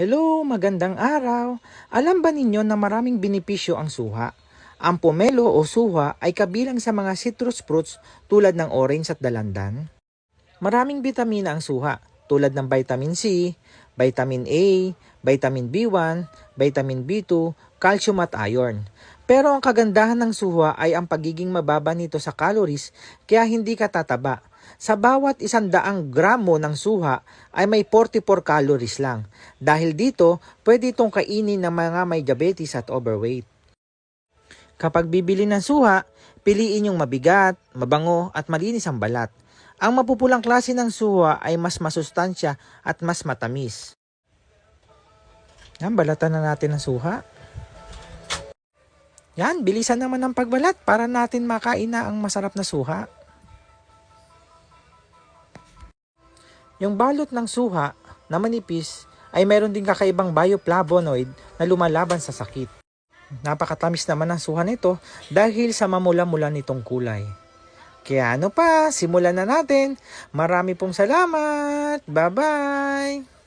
Hello, magandang araw. Alam ba ninyo na maraming benepisyo ang suha? Ang pomelo o suha ay kabilang sa mga citrus fruits tulad ng orange at dalandan. Maraming bitamina ang suha tulad ng vitamin C, vitamin A, vitamin B1, vitamin B2, calcium at iron. Pero ang kagandahan ng suha ay ang pagiging mababa nito sa calories kaya hindi ka tataba. Sa bawat isandaang gramo ng suha ay may 44 calories lang. Dahil dito, pwede itong kainin ng mga may diabetes at overweight. Kapag bibili ng suha, piliin yung mabigat, mabango at malinis ang balat. Ang mapupulang klase ng suha ay mas masustansya at mas matamis. Yan, balatan na natin ang suha. Yan, bilisan naman ang pagbalat para natin makain na ang masarap na suha. Yung balot ng suha na manipis ay meron din kakaibang bioflavonoid na lumalaban sa sakit. Napakatamis naman ang suha nito dahil sa mamula-mula nitong kulay. Kaya ano pa, simulan na natin. Marami pong salamat. Bye-bye!